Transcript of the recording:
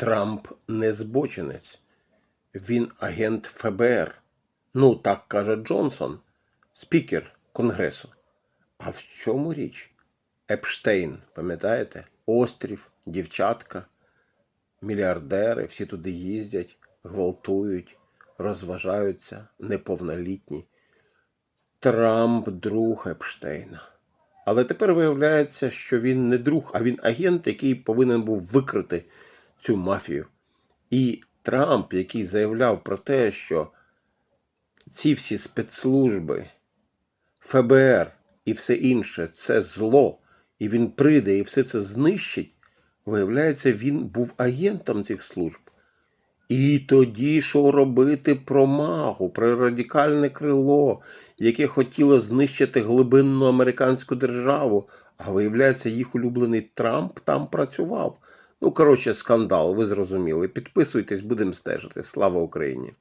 Трамп не збочинець. Він агент ФБР. Ну, так каже Джонсон, спікер Конгресу. А в чому річ? Епштейн, пам'ятаєте? Острів, дівчатка, мільярдери, всі туди їздять, гвалтують, розважаються, неповнолітні. Трамп друг Епштейна. Але тепер виявляється, що він не друг, а він агент, який повинен був викрити цю мафію. І Трамп, який заявляв про те, що ці всі спецслужби, ФБР і все інше це зло, і він прийде і все це знищить, виявляється, він був агентом цих служб. І тоді що робити про магу, про радикальне крило, яке хотіло знищити глибинну американську державу, а виявляється, їх улюблений Трамп там працював. Ну, коротше, скандал, ви зрозуміли. Підписуйтесь, будемо стежити. Слава Україні!